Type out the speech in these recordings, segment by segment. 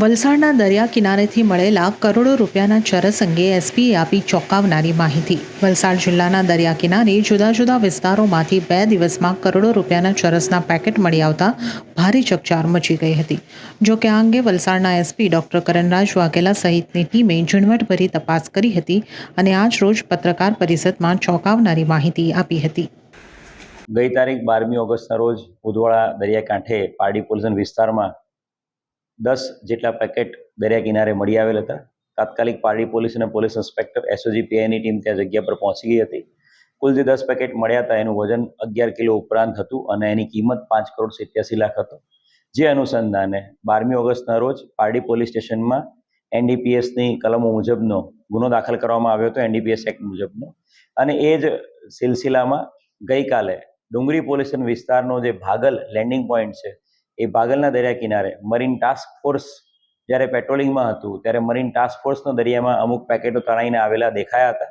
વલસાડના દરિયા કિનારેથી મળેલા કરોડો રૂપિયાના ચરસ અંગે એસપીએ આપી ચોંકાવનારી માહિતી. વલસાડ જિલ્લાના દરિયા કિનારે જુદા જુદા વિસ્તારોમાંથી બે દિવસમાં કરોડો રૂપિયાના ચરસના પેકેટ મળી આવતા ભારે ચકચાર મચી ગઈ હતી. જો કે આ અંગે વલસાડના એસપી ડોક્ટર કરણરાજ વાઘેલા સહિતની ટીમે ઝીણવટભરી તપાસ કરી હતી અને આજ રોજ પત્રકાર પરિષદમાં ચોંકાવનારી માહિતી આપી હતી. ગઈ તારીખ બારમી ઓગસ્ટના રોજ ઉદવાડા દરિયાકાંઠે પારડી પોલ્યુશન વિસ્તારમાં દસ જેટલા પેકેટ દરિયા કિનારે મળી આવેલ હતા. તાત્કાલિક પારડી પોલીસ અને પોલીસ ઇન્સ્પેક્ટર એસઓજી પીઆઈની ટીમ ત્યાં જગ્યા પર પહોંચી ગઈ હતી. કુલ જે દસ પેકેટ મળ્યા હતા, એનું વજન અગિયાર કિલો ઉપરાંત હતું અને એની કિંમત પાંચ કરોડ સિત્યાસી લાખ હતો. જે અનુસંધાને બારમી ઓગસ્ટના રોજ પારડી પોલીસ સ્ટેશનમાં એનડીપીએસની કલમો મુજબનો ગુનો દાખલ કરવામાં આવ્યો હતો એનડીપીએસ એક્ટ મુજબનો. અને એ જ સિલસિલામાં ગઈકાલે ડુંગરી પોલીસ વિસ્તારનો જે ભાગલ લેન્ડિંગ પોઈન્ટ છે એ ભાગલના દરિયા કિનારે મરીન ટાસ્ક ફોર્સ જ્યારે પેટ્રોલિંગમાં હતું, ત્યારે મરીન ટાસ્ક ફોર્સના દરિયામાં અમુક પેકેટો તણાઈને આવેલા દેખાયા હતા.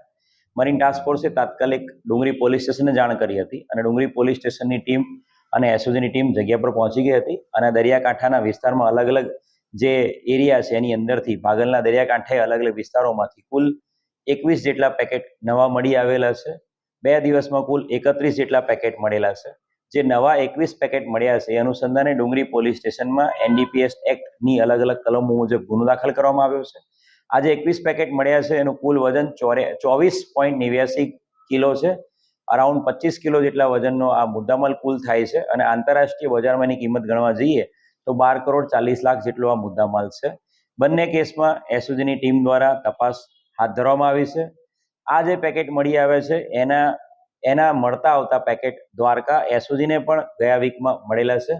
મરીન ટાસ્ક ફોર્સે તાત્કાલિક ડુંગરી પોલીસ સ્ટેશનને જાણ કરી હતી અને ડુંગરી પોલીસ સ્ટેશનની ટીમ અને એસઓજીની ટીમ જગ્યા પર પહોંચી ગઈ હતી અને દરિયાકાંઠાના વિસ્તારમાં અલગ અલગ જે એરિયા છે એની અંદરથી ભાગલના દરિયાકાંઠે અલગ અલગ વિસ્તારોમાંથી કુલ એકવીસ જેટલા પેકેટ નવા મળી આવેલા છે. બે દિવસમાં કુલ એકત્રીસ જેટલા પેકેટ મળેલા છે. જે નવા એકવીસ પેકેટ મળ્યા છે, એ અનુસંધાને ડુંગરી પોલીસ સ્ટેશનમાં એનડીપીએસ એક્ટની અલગ અલગ કલમો મુજબ ગુનો દાખલ કરવામાં આવ્યો છે. આજે એકવીસ પેકેટ મળ્યા છે, એનું કુલ વજન ચોરે, ચોવીસ પોઈન્ટ નેવ્યાસી કિલો છે. અરાઉન્ડ પચીસ કિલો જેટલા વજનનો આ મુદ્દામાલ કુલ થાય છે અને આંતરરાષ્ટ્રીય બજારમાં એની કિંમત ગણવા જઈએ તો બાર કરોડ ચાલીસ લાખ જેટલો આ મુદ્દામાલ છે. બંને કેસમાં એસઓજીની ટીમ દ્વારા તપાસ હાથ ધરવામાં આવી છે. આ જે પેકેટ મળી આવે છે, એના એના મળતા આવતા પેકેટ દ્વારકા એસઓજીને પણ ગયા વીકમાં મળેલા છે.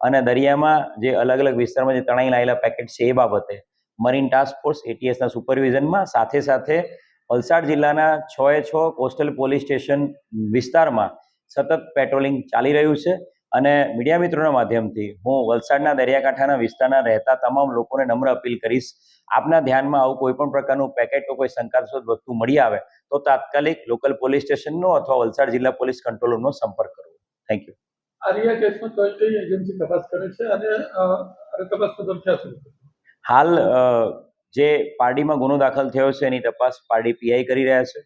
અને દરિયામાં જે અલગ અલગ વિસ્તારમાં જે તણાઈ લાયેલા પેકેટ છે એ બાબતે મરીન ટાસ્ક ફોર્સ એટીએસના સુપરવિઝનમાં સાથે સાથે વલસાડ જિલ્લાના છ એ છ કોસ્ટલ પોલીસ સ્ટેશન વિસ્તારમાં સતત પેટ્રોલિંગ ચાલી રહ્યું છે. અને મીડિયા મિત્રોના માધ્યમથી હું વલસાડના દરિયાકાંઠાના વિસ્તારના રહેતા તમામ લોકોને નમ્ર અપીલ કરીશ. આપના ધ્યાનમાં આવું કોઈ પણ પ્રકારનું પેકેટ કે કોઈ શંકાસ્પદ વસ્તુ મળી આવે તો તાત્કાલિક લોકલ પોલીસ સ્ટેશનનો અથવા વલસાડ જિલ્લા પોલીસ કંટ્રોલ રૂમનો સંપર્ક કરવો. થેન્ક યુ આરિયા કેસમાં કઈ કઈ એજન્સી તપાસ કરે છે અને તપાસ સુધી હાલ જે પારડીમાં ગુનો દાખલ થયો છે એની તપાસ પારડી પીઆઈ કરી રહ્યા છે.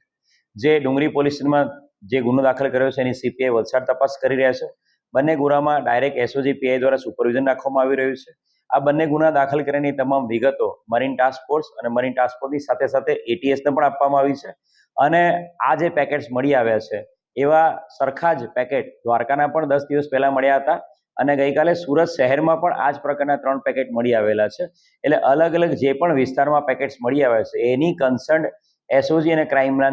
જે ડુંગરી પોલીસ સ્ટેશનમાં જે ગુનો દાખલ કર્યો છે એની સીપીઆઈ વલસાડ તપાસ કરી રહ્યા છે. બંને ગુનામાં ડાયરેક્ટ એસઓજી પીઆઈ દ્વારા સુપરવિઝન રાખવામાં આવી રહ્યું છે. આ બંને ગુના દાખલ કર્યાની તમામ વિગતો મરીન ટાસ્ક અને મરીન ટાસ્ક ફોર્સની સાથે સાથે એટીએસને પણ આપવામાં આવી છે. અને આ જે પેકેટ્સ મળી આવ્યા છે, એવા સરખા જ પેકેટ દ્વારકાના પણ દસ દિવસ પહેલા મળ્યા હતા અને ગઈકાલે સુરત શહેરમાં પણ આ જ પ્રકારના ત્રણ પેકેટ મળી આવેલા છે. એટલે અલગ અલગ જે પણ વિસ્તારમાં પેકેટ્સ મળી આવ્યા છે, એની કન્સર્ન એસઓજી અને ક્રાઇમ બ્રાન્ચ